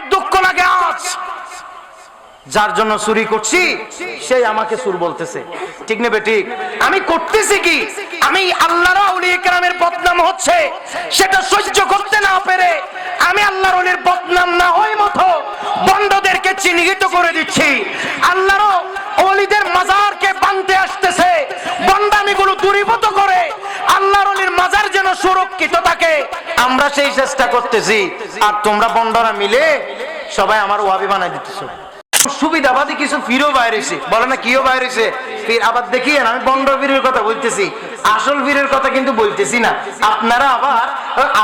অনেক দুঃখ লাগে আজ। যার জন্য চুরি করছি, সেই আমাকে চুর বলতেছে। ঠিক নেবে, ঠিক? আমি করতেছি কি? আমি আল্লাহর আউলিয়া কেরামের বদনাম হচ্ছে, সেটা সহ্য করতে না পেরে আমি আল্লাহর অলির বদনাম না হই মতো বন্ডদেরকে চিহ্নিত করে দিচ্ছি। আল্লাহর অলিদের মাজারকে বানতে আসতেছে বন্ডামিগুলো দূরীভূত করে আল্লাহর অলির মাজার যেন সুরক্ষিত থাকে। আমরা সেই চেষ্টা করতেছি, আর তোমরা বন্ডরা মিলে সবাই আমার ওয়াবি বানাই দিতেছো। সুবিধাবাদী কিছু ফিরও বাইরেছে। বলে না, কিও বাইরেছে? ফির আবার দেখিয়েন, আমি বন্ড বীরের কথা বলতেছি। আসল বীরের কথা কিন্তু বলতেছি না। আপনারা আবার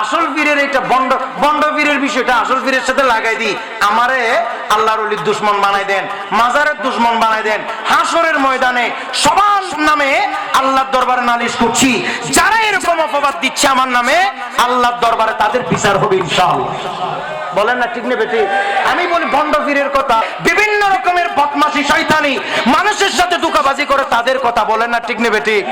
আসল বীরের এটা বন্ড বন্ড বীরের বিষয়টা আসল বীরের সাথে লাগাই দিই। আমারে আল্লাহর অলির দুশ্মন বানাই দেন, মাজারের দুশ্মন বানাই দেন হাসরের ময়দানে সবার নামে আল্লাহর দরবারে নালিশ করছি। যারা এরকম অপবাদ দিচ্ছে আমার নামে, আল্লাহর দরবারে তাদের বিচার হবে ইনশাআল্লাহ। বলেন না, ঠিক নেবে আমি বলি ভণ্ড ফিরের কথা, বিভিন্ন রকমের বদমাসি শয়তানি, মানুষের সাথে দুকাবাজি করে তাদের কথা বলেন না, ঠিক নেবে ঠিক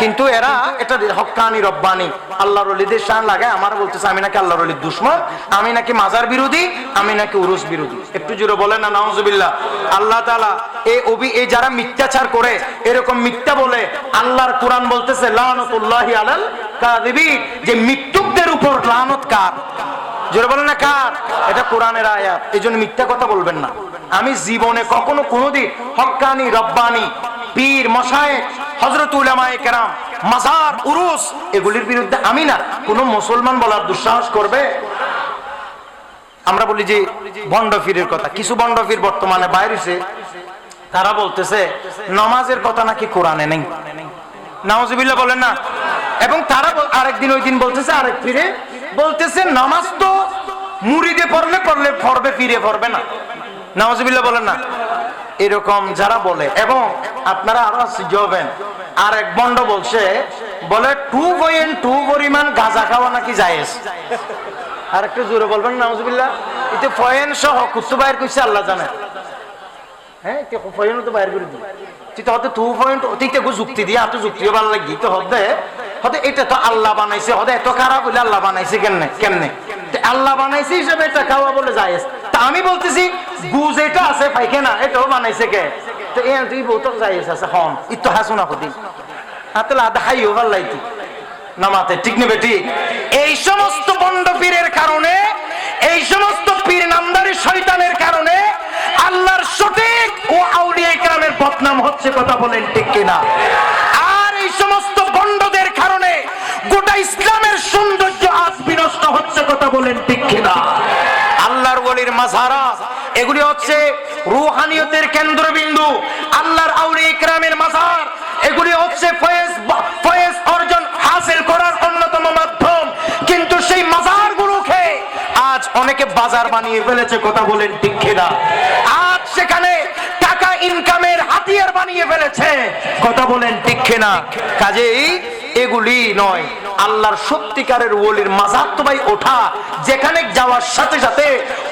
কিন্তু এরা এটা হক্কানি রব্বানি। আল্লাহর অলিদের শান লাগায় আমার বলতেছে, আমি নাকি আল্লাহর অলির দুশ্মন, আমি নাকি মাজার বিরোধী, আমি নাকি উরুস বিরোধী। একটু জুড়ে বলেন না, নাউজুবিল্লাহ। আল্লাহ তাআলা এই অভি এই যারা মিথ্যাচার করে, এরকম মিথ্যা বলে, আল্লাহর কোরআন বলতেছে, লানাতুল্লাহি আলাল কাযিবিন। যে মৃত্যুকদের উপর লানত কার? জোরে বলেন না কার? এটা কোরআনের আয়াত। এই জন্য মিথ্যা কথা বলবেন না। আমি জীবনে কখনো কোনোদিন হক্কানি রব্বানি, পীর মশায়ে হজরত কেরাম, মাজার, উরুস, এগুলির বিরুদ্ধে আমি না। মুসলমান বলার দুঃসাহস করবে? আমরা বলি যে ভণ্ড ফিরের কথা। কিছু ভণ্ড ফির বর্তমানে বাইরেছে। তারা বলতেছে, নমাজের কথা নাকি কোরআনে নেই? নাওজুবিল্লাহ বলেন না। এবং তারা আরেকদিন ওই দিন বলতেছে, আরেক ফিরে বলতেছে, নামাজ তো মুড়িদে পড়লে পড়লে পড়বে, ফিরে পড়বে না। নাওজুবিল্লাহ বলেন না। এরকম যারা বলে, এবং আপনারা আরও আশ্চর্য হবেন। আর এক বন্ড বলছে, বলে, টু পয়েন্ট টু পরিমাণ গাঁজা খাওয়া নাকি জায়েজ? আর একটু জোরে বলবেন নাউজুবিল্লাহ এতে ফয়েন সহ কুস্তু বাইর করছে, আল্লাহ জানে। হ্যাঁ তে ফয়েন তো বাইর করে দিই তো হতে টু পয়েন্ট তুই তো যুক্তি দিয়ে এত যুক্তিও ভালো লাগি। তো হতে হতে এটা তো আল্লাহ বানাইছে, হতে এত খারাপ হইলে আল্লাহ বানাইছে কেমনে? কেমনে? আল্লাহ বানাইছে হিসাবে এটা খাওয়া বলে যায় তা আমি বলতেছি, গুজ এটা আছে পাইখানা এটাও বানাইছে কে? তো এ তুই বলতো যাই আছে, হন ইতো হাসুনা কদি হাতে আধা খাইও ভালো লাইতি নামাতে, ঠিক নেবে, ঠিক? এই সমস্ত বন্ড পীরের কারণে, এই সমস্ত পীর নামদারি শয়তানের কারণে, আল্লাহর সঠিক ও আউলিয়া ইকরামের বদনাম হচ্ছে কথা বলেন ঠিক কিনা আর এই সমস্ত বন্ডদের কারণে গোটা ইসলামের সৌন্দর্য আজ বিনষ্ট হচ্ছে কথা বলেন ঠিক আল্লাহর ওলির মাজারা, এগুলি হচ্ছে রুহানিয়তের কেন্দ্রবিন্দু। আল্লাহর আউলিয়া ইকরামের মাজার, এগুলি হচ্ছে ফয়েজ ফয়েজ অর্জন হাসিল করার অন্যতম মাধ্যম। কিন্তু সেই মাজার গুলোকে আজ অনেকে বাজার বানিয়ে ফেলেছে কথা বলেন ঠিক কিনা? আজ সেখানে টাকা ইনকামের হাতিয়ার বানিয়ে ফেলেছে, কথা বলেন ঠিক কিনা? কাজেই এগুলি নয়। আল্লাহর সত্যিকারের ওলির মাজার তো ভাই ওঠা, যেখানে যাওয়ার সাথে সাথে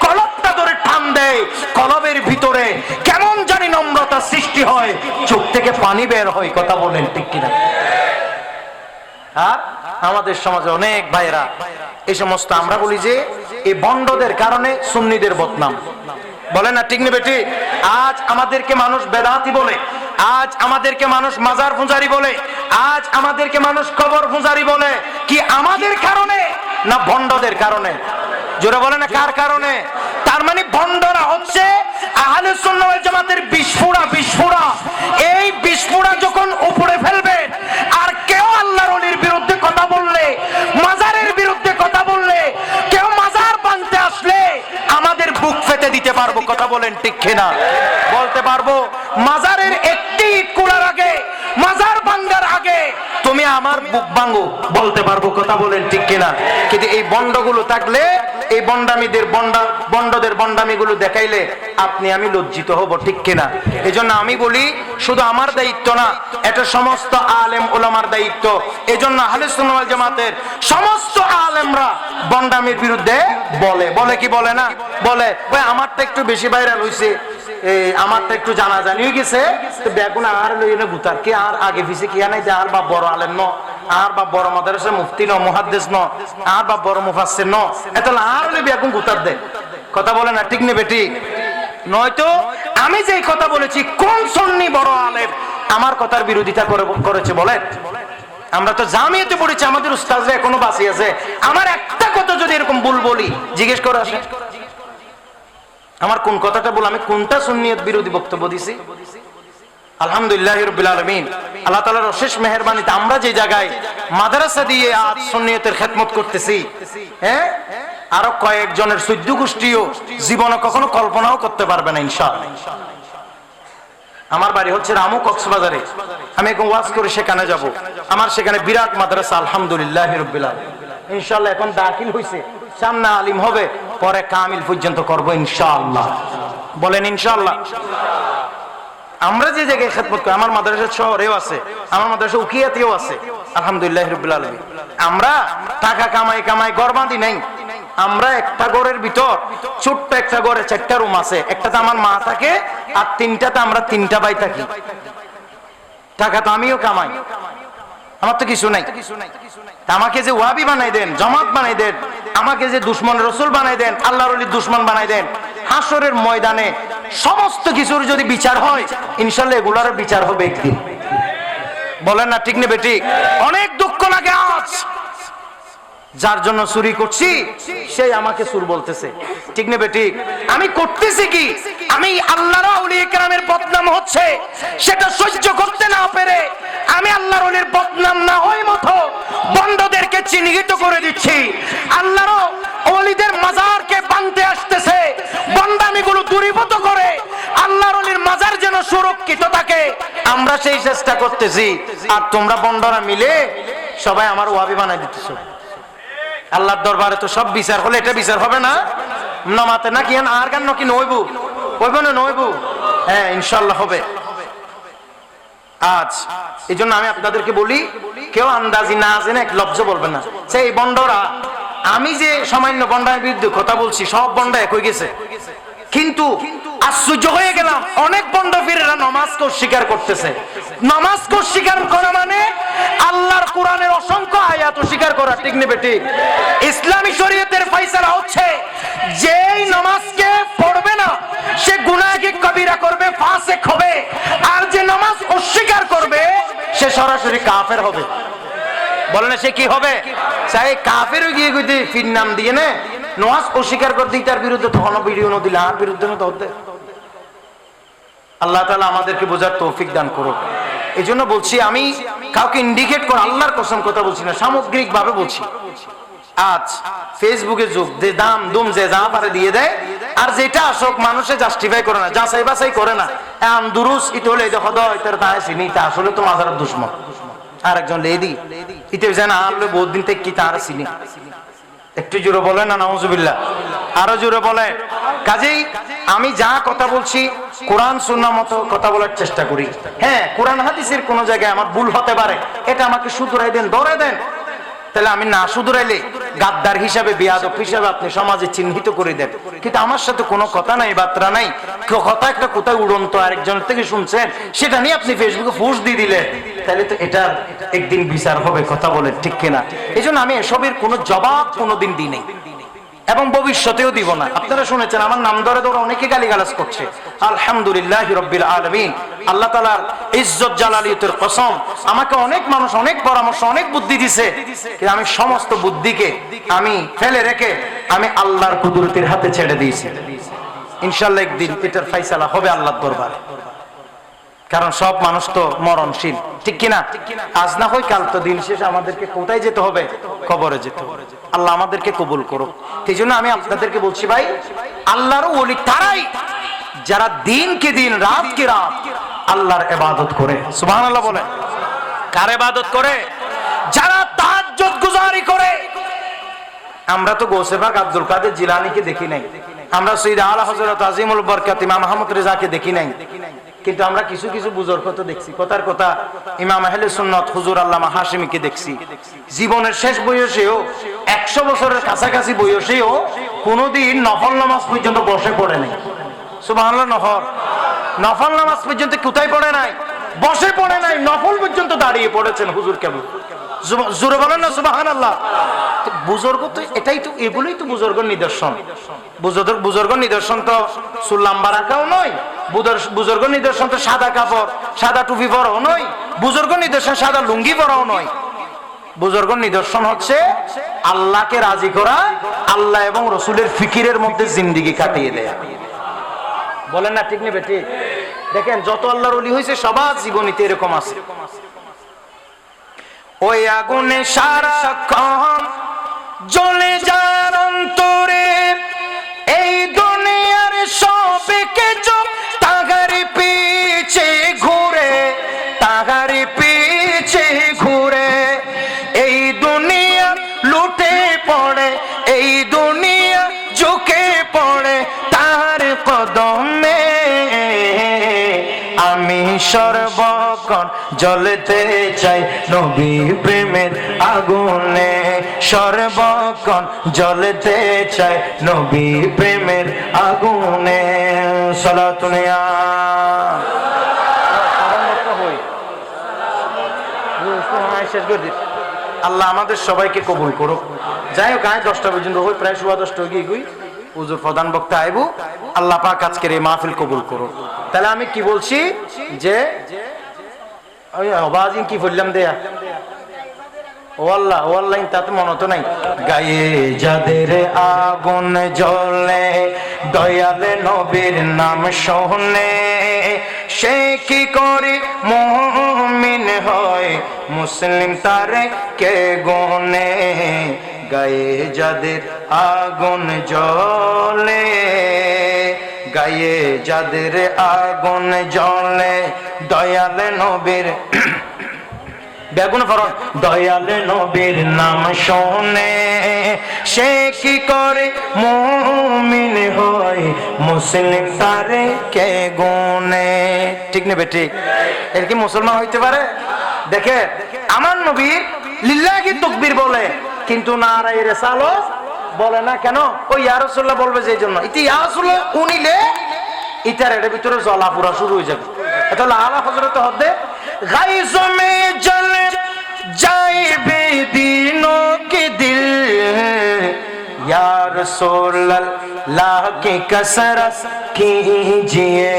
কলবটা ধরে টান দেয়। কলবের ভিতরে কেমন জানি নম্রতা সৃষ্টি হয়, চোখ থেকে পানি বের হয়, কথা বলেন ঠিক কিনা? আর আমাদের সমাজে অনেক ভাইরা এই সমস্ত আমরা বলি যে এই বন্ডদের কারণে সুন্নিদের বদনাম। বলে না ঠিক নেবে ঠিক আজ আমাদেরকে মানুষ বেদাতি বলে আজ আমাদেরকে মানুষ মাজার পূজারি বলে, আজ আমাদেরকে মানুষ কবর পূজারি বলে। কি আমাদের কারণে না ভণ্ডদের কারণে? জোরে বলে না, কার কারণে? তার মানে ভণ্ডরা হচ্ছে আহলে সুন্নাহ জামাতের বিস্ফোরা বিস্ফোরা। এই বিস্ফোরা যখন উপরে ফেলবে, আর কেউ আল্লাহর ওলির বিরুদ্ধে কথা বললে, মাজারের বিরুদ্ধে কথা বললে, কেউ মাজার বানতে আসলে আমাদের বুক ফেতে দিতে পারব, কথা বলেন ঠিক কিনা? বলতে পারব, মাজারের একটি তুমি আমার বুক ভাঙ্গো বলতে পারব কথা বলেন ঠিক কিনা? কিন্তু এই বন্ডগুলো থাকলে, এই বন্ডামিদের বন্ডা, বন্ডদের বন্ডামিগুলো দেখাইলে আপনি আমি লজ্জিত হব ঠিক কিনা? এই জন্য আমি বলি, শুধু আমার দায়িত্ব না এটা সমস্ত আলেম ওলামার দায়িত্ব। এই জন্য আহলেসুল জামাতের সমস্ত আলেমরা বন্ডামির বিরুদ্ধে বলে। বলে কি বলে না? বলে, ভাই, আমারটা একটু বেশি ভাইরাল হইছে। একটু জানা জানি গেছে। বেগুন আর গুতার। কি আর আগে কি আর বা বড় আলেম ন। আর বা বড় মাদ্রাসা মুফতি ন, মুহাদ্দিস ন। আর বা বড় মুফাসসির ন। এটা আর লই বেগুন গুতার দে। কথা বলে না? ঠিক নেবে ঠিক নয়তো আমি যে কথা বলেছি, কোন আমার কথার বিরোধিতা করেছে, বলেন। আমরা তো জামিয়াতে পড়েছি, আমাদের উস্তাদরা এখনও বাঁচি আছে। আমার একটা কথা যদি এরকম ভুল বলি, জিজ্ঞেস করে আমার কোন কথাটা বল, আমি কোনটা সুন্নিয়ত বিরোধী বক্তব্য দিছি? আলহামদুলিল্লাহ আমরা যে জায়গায় মাদ্রাসা দিয়ে করতেছি হ্যাঁ আরও কয়েকজনের জীবনে কখনো কল্পনাও করতে পারবে না, ইনশাআল্লাহ। আমার বাড়ি হচ্ছে রামু কক্সবাজারে। আমি এখন ওয়াজ করে সেখানে যাব। আমার সেখানে বিরাট মাদ্রাসা, আলহামদুলিল্লাহ রবিল আলমিন। ইনশাআল্লাহ এখন দাখিল হইছে। সামনে আলিম হবে, পরে কামিল পর্যন্ত করব ইনশাআল্লাহ। বলেন ইনশাআল্লাহ। আমরা যে জায়গায় খেদমত করি, আমার মাদ্রাসা শহরেও আছে, আমার মাদ্রাসা উকিয়াতেও আছে। আলহামদুলিল্লাহ রবিল আলমী আমরা টাকা কামাই কামাই গরবাদি নাই আমরা একটা ঘরের ভিতর ছোট্ট একটা ঘরে চারটা রুম আছে। একটাতে আমার মা থাকে আর তিনটাতে আমরা তিনটা ভাই থাকি। টাকা তো আমিও কামাই। আমার তো কিছু নাই। আমাকে যে ওয়াবি বানাই দেন, জমাত বানাই দেন, আমাকে যে দুশ্মন রসুল বানাই দেন, আল্লাহর দুশ্মন বানাই দেন হাসরের ময়দানে সমস্ত কিছুর যদি বিচার হয়, ইনশাল্লাহ এগুলার বিচার হবে একদিন। বলেন না, ঠিক নেবে, ঠিক? অনেক দুঃখ লাগে যার জন্য চুরি করছি, সেই আমাকে সুর বলতেছে। ঠিক নেবে ঠিক আমি করতেছি কি? আমি আল্লাহর আউলিয়া বদনাম হচ্ছে, সেটা সহ্য করতে না পেরে আমি আল্লাহর বদনাম না ওই মতো বন্ধদেরকে চিহ্নিত করে দিচ্ছি। আল্লাহর অলিদের মাজারকে বানতে আসতেছে, বন্দামিগুলো দূরীভূত করে আল্লাহর অলির মাজার যেন সুরক্ষিত থাকে। আমরা সেই চেষ্টা করতেছি, আর তোমরা বন্ডরা মিলে সবাই আমার ওয়াবি বানাই দিতেছো। আল্লাহর দরবারে তো সব বিচার হলে এটা বিচার হবে না। নামাতে নাকি আর গান নাকি নইবু? ওইব না নইবু? হ্যাঁ ইনশাল্লাহ হবে। আজ এই জন্য আমি আপনাদেরকে বলি, কেউ আন্দাজি না জেনে এক লব্জ বলবেন না। সেই বন্ডরা, আমি যে সামান্য বন্ডার বিরুদ্ধে কথা বলছি, সব বন্ডা এক হয়ে গেছে। কিন্তু আশ্চর্য হয়ে গেলাম। অনেক বন্ড ফিরেরা নমাজকে অস্বীকার করতেছে। নমাজকে অস্বীকার করা মানে আল্লাহর কোরআনের অসংখ্য আয়াত অস্বীকার করা। ঠিক নেবে ঠিক। ইসলামী শরীয়তের ফয়সালা হচ্ছে যেই নমাজকে পড়বে না সে গুনাহকে কবিরা করবে ফাসেক হবে। আর যে নামাজ অস্বীকার করবে সে সরাসরি কাফের হবে। বলে না সে কি হবে? চাই কাফের গিয়ে গিয়ে ফির নাম দিয়ে নে? নোয়াজ অস্বীকার করে দিই, তার বিরুদ্ধে তখন ভিডিও নদিলে আর বিরুদ্ধে তো আল্লাহ তালা আমাদেরকে বোঝার তৌফিক দান করুক। এই জন্য বলছি, আমি কাউকে ইন্ডিকেট করে, আল্লাহর কসম কথা বলছি না সামগ্রিক ভাবে বলছি। আজ ফেসবুকে যুগ, যে দাম, দুম, যে যা পারে দিয়ে দেয়, আর যেটা আসক, মানুষে জাস্টিফাই করে না, যাচাই বাছাই করে না। এম দুরুস ইতে হলে দেখো দ ইতার তাই চিনি, তা আসলে তো মাজার দুশ্মন। আরেকজন লেদি ইতে যেন আনলে বহুত দিন থেকে কি তার চিনি। একটু জোরে বলে না, নাউজুবিল্লাহ। আরও জোরে বলে কাজেই আমি যা কথা বলছি, কোরআন সুন্নাহ মতো কথা বলার চেষ্টা করি। হ্যাঁ কোরআন, হাদিসের কোন জায়গায় আমার ভুল হতে পারে। এটা আমাকে শুধরাই দেন ধরে দেন। তাহলে আমি না শুধরাইলে গাদ্দার হিসাবে, বিয়াদব হিসাবে আপনি সমাজে চিহ্নিত করে দেন। কিন্তু আমার সাথে কোনো কথা নাই বার্তা নাই। কথা একটা কোথায় উড়ন্ত আরেকজনের থেকে শুনছেন, সেটা নিয়ে আপনি ফেসবুকে ফুস দিয়ে দিলেন। তাহলে তো এটা একদিন বিচার হবে, কথা বলে ঠিক কিনা? এই জন্য আমি এসবের কোনো জবাব কোনোদিন দিই নেই। এবং ভবিষ্যতেও দিব না। আপনারা শুনেছেন, আমার নাম ধরে ধরে অনেকে গালিগালাজ করছে। আলহামদুলিল্লাহ রব্বিল আলমিন। আল্লাহ তালার ইজ্জত, জালালিয়তের কসম। আমাকে অনেক মানুষ অনেক পরামর্শ, অনেক বুদ্ধি দিছে। কিন্তু আমি সমস্ত বুদ্ধিকে আমি ফেলে রেখে আমি আল্লাহর কুদরতির হাতে ছেড়ে দিয়েছি। ইনশাল্লাহ একদিন এটার ফাইসালা হবে আল্লাহর দরবারে। কারণ সব মানুষ তো মরণশীল। ঠিক কিনা? আজ না হয় কাল তো দিন শেষ আমাদেরকে কোথায় যেতে হবে? কবরে যেতে হবে। আল্লাহ আমাদেরকে কবুল করো সেই জন্য আমি আপনাদেরকে বলছি ভাই, আল্লাহর ওলি তারাই যারা দিনকে দিন, রাতকে রাত আল্লাহর এবাদত করে। সুবহান আল্লাহ বলে কার এবাদত করে? যারা তাহাজ্জুদ গুজারি করে। আমরা তো গোসেবাক আব্দুল কাদের জিলানিকে দেখি নাই। আমরা সৈয়দ আলা হযরত আজিমুল বরকাত, ইমাম আহমদ রেজাকে দেখি নাই। কিন্তু আমরা কিছু কিছু বুজুর্গ তো দেখছি। কথার কথা ইমাম আহলে সুন্নত হুজুর আল্লামা হাশিমিকে দেখছি। জীবনের শেষ বয়সেও, একশো বছরের কাছাকাছি বয়সেও কোনোদিন নফল নামাজ পর্যন্ত বসে পড়ে নাই। নফল নামাজ পর্যন্ত কোথায় পড়ে নাই? বসে পড়ে নাই, নফল পর্যন্ত দাঁড়িয়ে পড়েছেন হুজুর কেবল। জোরে বলেন না সুবাহান আল্লাহ বুজুর্গ তো এটাই তো, এগুলোই তো বুজুর্গর নিদর্শন। বুজুর্গ নিদর্শন তো চুল লাম্বা রাখাও নয় বুজুর- বুজুর্গ নিদর্শন তো সাদা কাপড়, সাদা টুপি পরাও নয় বুজুর্গ নিদর্শন সাদা লুঙ্গি পরাও নয়। বুজুর্গ নিদর্শন হচ্ছে আল্লাহকে রাজি করা, আল্লাহ এবং রসুলের ফিকিরের মধ্যে জিন্দিগি কাটিয়ে দেয়া। বলেন না, ঠিক নেবে, ঠিক? দেখেন, যত আল্লাহর অলি হয়েছে, সবার জীবনীতে এরকম আছে। ওই আগুনে সারাক্ষণ জ্বলে যার অন্তরে, এই দুনিয়ার সবকে চোখ তাগারি পিছে ঘুরে তাগারি পিছে ঘুরে, এই দুনিয়া লুটে পড়ে, এই দুনিয়া সর্বক্ষণ জ্বলতে চাই নবী প্রেমের আগুনে। সর্বক্ষণ জ্বলতে চাই নবী প্রেমের আগুনে। সলাতুনিয়া আল্লাহ আমাদের সবাইকে কবুল করুক। যাই হোক, আয় দশটা পর্যন্ত হই, প্রায় সোয়া দশটা গই। হুজুর প্রধান বক্তা আইবু, আল্লাহ পাক আজকের এই মাহফিল কবুল করুক। তাহলে আমি কি বলছি? যে অবাজিন কি বললাম দেয়া? ও আল্লাহ ও আল্লাহ তাতে মনে তো নাই। গায়ে যাদের আগুন জ্বলে, দয়ালে নবীর নাম শোনে, সে কি করে মুমিন হয়? মুসলিম তারে কে গনে? গায়ে যাদের আগুন জ্বলে, গায়ে যাদের আগুন জলে দয়ালে নবীর বেগুন ফরন দয়ালে নবীর নাম শোনে, সে কি করে মুমিন হয়? মুসলিম তারে কে গুনে? ঠিক নেবে, ঠিক। এর কি মুসলমান হইতে পারে? দেখে আমার নবীর লিল্লাহি তকবীর বলে কিন্তু নারাই রেসালো বলে না কেন ওই ইয়ারসুল্লাহ বলবে যে জন্য ইতি ইয়ারসুল্লাহ উনিলে ইটার এর ভিতরে জলা পুরা শুরু হয়ে যাবে এটা হলো আলা হজরত হদ্দে গাইজ মে জল जाए बेदीनों के दिल या रसूल अल्लाह की कसरत कीजिए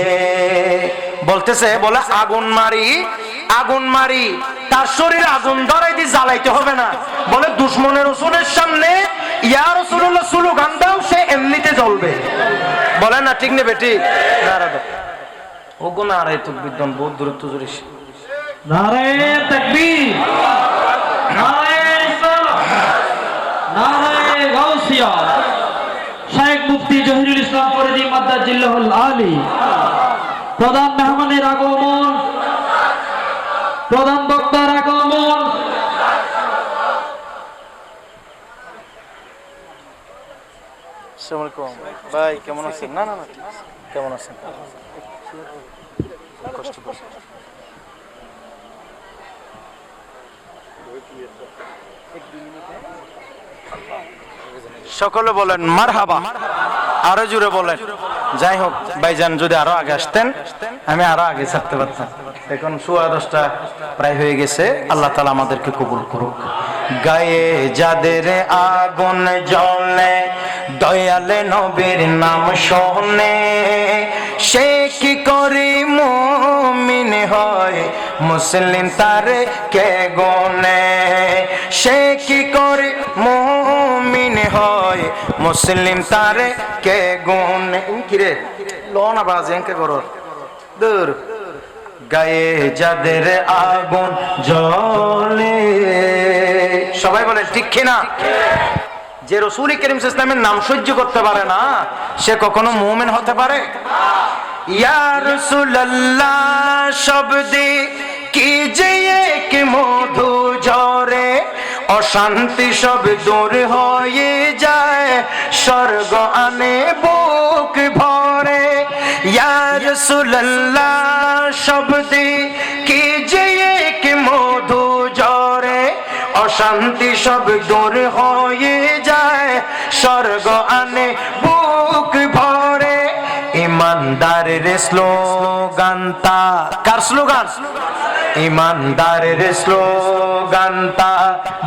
বলতেছে বলে আগুন মারি আগুন মারি, তার শরীর আগুন ধরাই দিয়ে জ্বালাইতে হবে না। বলে দুশ্মনের রসুলের সামনে, ইয়া রসুল্লাহ সুলু গান দাও, সে এমনিতে জ্বলবে। বলে, না, ঠিক নেবে, ঠিক। ও গো না রে তো বিদ্যান বহুত দূরত্ব জুড়িস নারায়ে নারায়ে প্রধান মেহমানের আগমন প্রধান বক্তার আগমন। ভাই, কেমন আছেন? না না কেমন আছেন? কষ্ট সকলে বলেন, মারহাবা। আরও জুড়ে বলেন। যাই হোক ভাইজান যদি আরও আগে আসতেন, আমি আরও আগে থাকতে পারতাম। এখন সোয়া দশটা প্রায় হয়ে গেছে, আল্লাহ তালা আমাদেরকে কবুল করুক। গায়ে যাদের আগুন জ্বলে, দয়ালে নবীর নাম শোনে। সে কি করি মুমিন হয়, মুসলিম তারে কে গনে? সে কি করে মুসলিম তারে কে গনে কিরে লনা বাজে এনকে করো? দূর। গায়ে যাদের আগুন জ্বলে। সবাই বলে, ঠিক কিনা যে রসুল করিম ইসলামের নাম সহ্য করতে পারে না, সে কখনো মুমিন হতে পারে? ইয়া রসুল্লাহ শব্দে কি যে এক মধু ঝরে? অশান্তি সব দূর হয়ে যায়। স্বর্গ আনে বুক ভরে। ইয়া রসুল্লাহ শব্দে কি যে এক মধু ঝরে অশান্তি সব দূর হয়ে যায়। স্বর্গ আনে বুক ভরে। ইমানদারের স্লোগান তা কার স্লোগান? ইমানদারের স্লোগানটা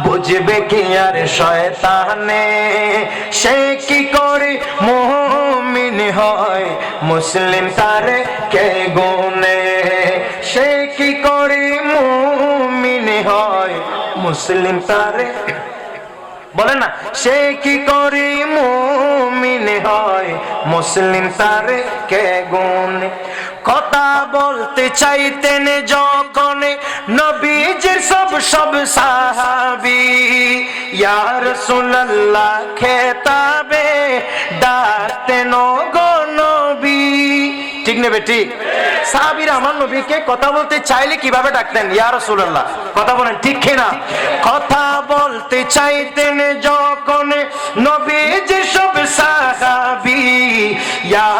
বুঝবে কি আর শয়তানে? সে কি করে মুমিন হয়? মুসলিম তারে কে গুনে? সে কি করে মুমিন হয়? মুসলিম তারে বলে না, সে কি করি মুমিন হয়? মুসলিম তারে কে গুণ কথা বলতে চাইতেন যখন নবীজির সব সব সাহাবি ইয়ার সুনাল্লাহ খেতাবে ডাকতেন গো নবী ঠিক নেবে, ঠিক। সাহাবির আমার নবীকে কথা বলতে চাইলে কীভাবে ডাকতেন? ইয়া রাসূলুল্লাহ, কথা বলেন, ঠিক কিনা? কথা বলতে চাইতেন যখন নবী যে সব সাহাবি, ইয়া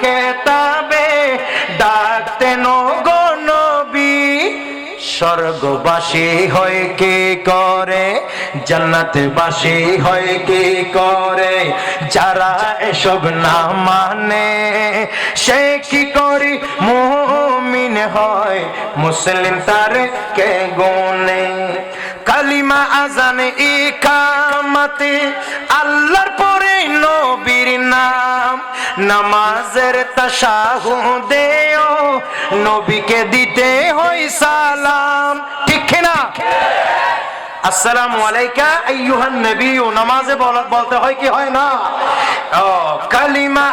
খেতাবে ডাকতেন গো স্বর্গবাসী হয় কে করে? জান্নাতবাসী হয় কে করে? যারা এসব না মানে সে কি করি? মুমিন হয়, মুসলিম তার কে গুনে কালিমা আজানে ইকামতে, আল্লাহর পরে নবীর নাম, নামাজের তাশাহুদেও নবীকে দিতে হয় সালাম। ঠিক না আসসালামু আলাইকা নামাজে বলতে হয় কি হয় না? কালিমা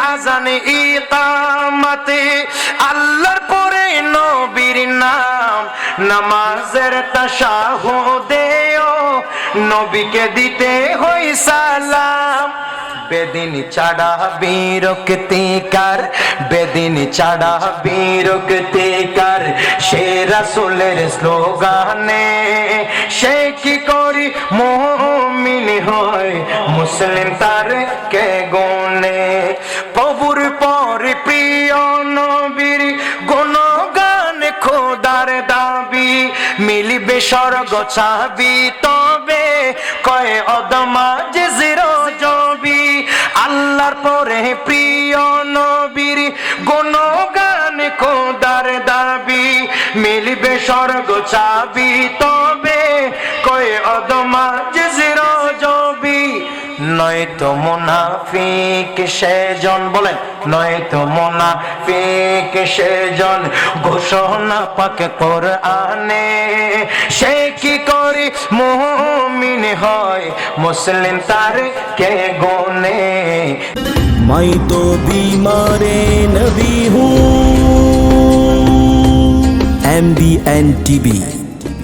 নবীর নাম। নামাজের নবীকে দিতে হয় সালাম। বেদিন চাড়া বীরক্তিকার বেদিন চাড়া বীরক্তিকার সে রাসুলের স্লোগানে সে কি করি মুমিন হয়? মুসলিম তার কে গুনে প্রভুর পর প্রিয় নবীর গুণগান খোদার দাবি। মিলিবে স্বর্গ চাবি তবে কয় অদমা যাবি তবে কয় অদমা জিজির যাবি নয় তো মুনাফিক সেজন, বলেন নয় তো মুনাফিক সেজন ঘোষণা পাক কোরআনে। সে কি করে মোহমিন হয়? মুসলিম তার কে গোনে? মাই তো বিমারে নবী হু এম বি এন টিভি